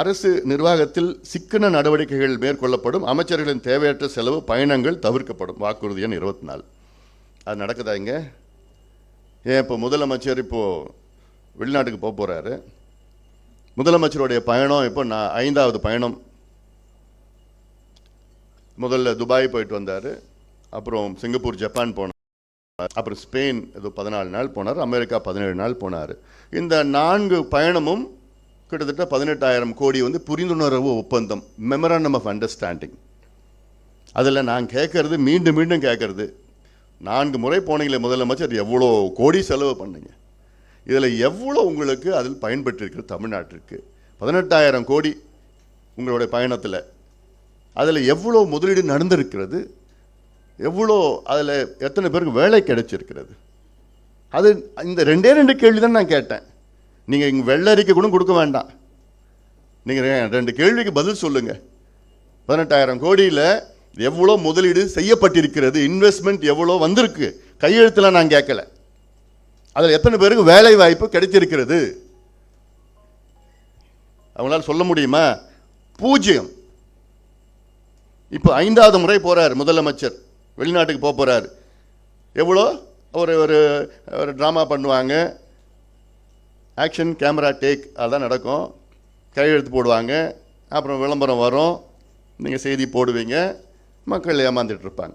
அரசு நிர்வாகத்தில் சிக்கன நடவடிக்கைகள் மேற்கொள்ளப்படும். அமைச்சர்களின் தேவையற்ற செலவு பயணங்கள் தவிர்க்கப்படும். வாக்குறுதி எண் இருபத்தி நாலு. அது நடக்குதா இங்கே? ஏன் இப்போ முதலமைச்சர் இப்போது வெளிநாட்டுக்கு போக போகிறாரு முதலமைச்சருடைய பயணம் இப்போ நான் ஐந்தாவது பயணம். முதல்ல துபாய் போயிட்டு வந்தார். அப்புறம் சிங்கப்பூர் ஜப்பான் போனார். அப்புறம் ஸ்பெயின் ஏதோ பதினாலு நாள் போனார். அமெரிக்கா பதினேழு நாள் போனார். இந்த நான்கு பயணமும் கிட்டத்தட்ட பதினெட்டாயிரம் கோடி வந்து புரிந்துணர்வு ஒப்பந்தம் மெமராண்டம் ஆஃப் அண்டர்ஸ்டாண்டிங் அதில் நான் கேட்கறது மீண்டும் மீண்டும் கேட்கறது நான்கு முறை போனீங்களே முதலமைச்சர் எவ்வளோ கோடி செலவு பண்ணுங்க? இதில் எவ்வளோ உங்களுக்கு அதில் பயன்பெற்றிருக்கு தமிழ்நாட்டிற்கு? பதினெட்டாயிரம் கோடி உங்களுடைய பயணத்தில். அதில் எவ்வளோ முதலீடு நடந்திருக்கிறது? எவ்வளோ அதில் எத்தனை பேருக்கு வேலை கிடைச்சிருக்கிறது? அது இந்த ரெண்டே ரெண்டு கேள்வி தான் நான் கேட்டேன். நீங்கள் இங்கே வெள்ளரிக்கை கூட கொடுக்க வேண்டாம். நீங்கள் ரெண்டு கேள்விக்கு பதில் சொல்லுங்கள் பதினெட்டாயிரம் கோடியில் எவ்வளோ முதலீடு செய்யப்பட்டிருக்கிறது? இன்வெஸ்ட்மெண்ட் எவ்வளோ வந்திருக்கு? கையெழுத்தில் நான் கேட்கல. அதில் எத்தனை பேருக்கு வேலை வாய்ப்பு கிடைத்திருக்கிறது? அவங்களால சொல்ல முடியுமா? பூஜ்ஜியம். இப்போ ஐந்தாவது முறை போகிறார் முதலமைச்சர். வெளிநாட்டுக்கு போக போகிறார் எவ்வளோ? ஒரு ஒரு ஒரு ட்ராமா பண்ணுவாங்க. ஆக்ஷன் கேமரா டேக் அதான் நடக்கும். கையெழுத்து போடுவாங்க. அப்புறம் விளம்பரம் வரும். நீங்கள் செய்தி போடுவீங்க. மக்கள் ஏமாந்துட்டு இருப்பாங்க.